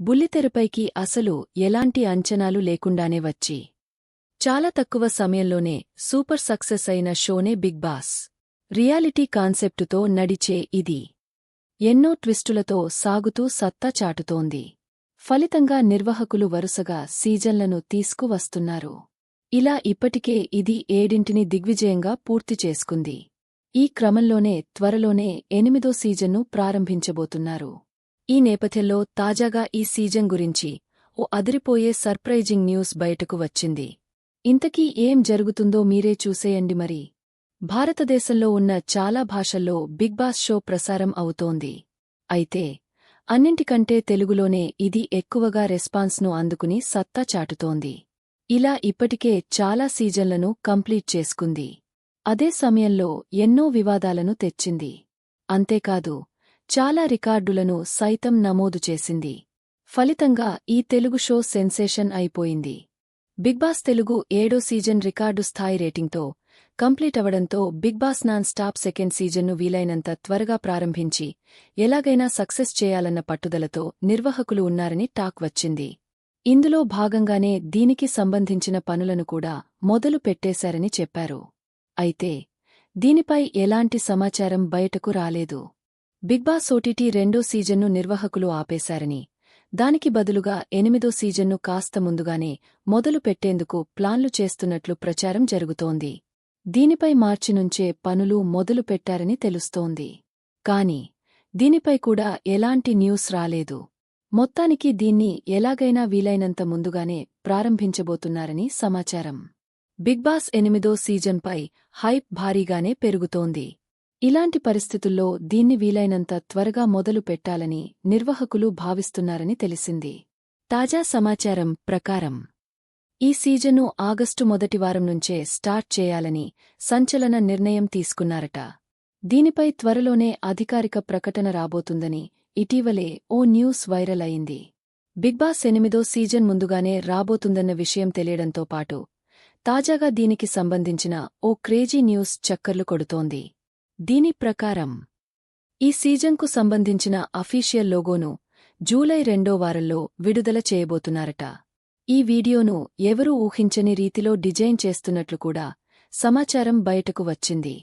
బుల్లితెరపైకి అసలు ఎలాంటి అంచనాలు లేకుండానే వచ్చి. చాలా తక్కువ సమయంలోనే సూపర్ సక్సెస్ అయిన షోనే బిగ్ బాస్. రియాలిటీ కాన్సెప్టుతో నడిచే ఇది. ఎన్నో ట్విస్టులతో సాగుతూ సత్తా చాటుతోంది. ఫలితంగా నిర్వాహకులు వరుసగా సీజన్లను తీసుకువస్తున్నారు. ఇలా ఇప్పటికే ఇది ఏడింటిని దిగ్విజయంగా పూర్తి చేసుకుంది. ఈ క్రమంలోనే త్వరలోనే ఎనిమిదో సీజన్ను ప్రారంభించబోతున్నారు. ఈ నేపథ్యంలో తాజాగా ఈ సీజన్ గురించి ఓ అదిరిపోయే సర్ప్రైజింగ్ న్యూస్ బయటకు వచ్చింది. ఇంతకీ ఏం జరుగుతుందో మీరే చూసేయండి మరి. భారతదేశంలో ఉన్న చాలా భాషల్లో బిగ్ బాస్ షో ప్రసారం అవుతోంది. అయితే అన్నింటికంటే తెలుగులోనే ఇది ఎక్కువగా రెస్పాన్స్ను అందుకుని సత్తా చాటుతోంది. ఇలా ఇప్పటికే చాలా సీజన్లను కంప్లీట్ చేసుకుంది. అదే సమయంలో ఎన్నో వివాదాలను తెచ్చింది. అంతేకాదు చాలా రికార్డులను సైతం నమోదు చేసింది. ఫలితంగా ఈ తెలుగు షో సెన్సేషన్ అయిపోయింది. బిగ్ బాస్ తెలుగు ఏడో సీజన్ రికార్డు స్థాయి రేటింగ్తో కంప్లీట్ అవడంతో Bigg Boss non stop second సీజన్ను వీలైనంత త్వరగా ప్రారంభించి ఎలాగైనా సక్సెస్ చేయాలన్న పట్టుదలతో నిర్వాహకులు ఉన్నారని టాక్ వచ్చింది. ఇందులో భాగంగానే దీనికి సంబంధించిన పనులను కూడా మొదలు పెట్టేశారని చెప్పారు. అయితే దీనిపై ఎలాంటి సమాచారం బయటకు రాలేదు. బిగ్ బాస్ ఓటీటీ రెండో సీజన్ను నిర్వాహకులు ఆపేశారని. దానికి బదులుగా ఎనిమిదో సీజన్ను కాస్త ముందుగానే మొదలు పెట్టేందుకు ప్లాన్లు చేస్తున్నట్లు ప్రచారం జరుగుతోంది. దీనిపై మార్చి నుంచే పనులు మొదలు పెట్టారని తెలుస్తోంది. కాని దీనిపై కూడా ఎలాంటి న్యూస్ రాలేదు. మొత్తానికి దీన్ని ఎలాగైనా వీలైనంత ముందుగానే ప్రారంభించబోతున్నారని సమాచారం. బిగ్ బాస్ ఎనిమిదో సీజన్పై హైప్ భారీగానే పెరుగుతోంది. ఇలాంటి పరిస్థితుల్లో దీన్ని వీలైనంత త్వరగా మొదలు పెట్టాలని నిర్వాహకులు భావిస్తున్నారని తెలిసింది. తాజా సమాచారం ప్రకారం ఈ సీజన్ను ఆగస్టు మొదటి వారం నుంచే స్టార్ట్ చేయాలని సంచలన నిర్ణయం తీసుకున్నారట. దీనిపై త్వరలోనే అధికారిక ప్రకటన రాబోతుందని ఇటీవలే ఓ న్యూస్ వైరల్ అయింది. బిగ్ బాస్ ఎనిమిదో సీజన్ ముందుగానే రాబోతుందన్న విషయం తెలియడంతో పాటు తాజాగా దీనికి సంబంధించిన ఓ క్రేజీ న్యూస్ చక్కర్లు కొడుతోంది. దీని ప్రకారం ఈ సీజన్కు సంబంధించిన అఫీషియల్ లోగోను జూలై రెండో వారంలో విడుదల చేయబోతున్నారట. ఈ వీడియోను ఎవరూ ఊహించని రీతిలో డిజైన్ చేస్తున్నట్లు కూడా సమాచారం బయటకు వచ్చింది.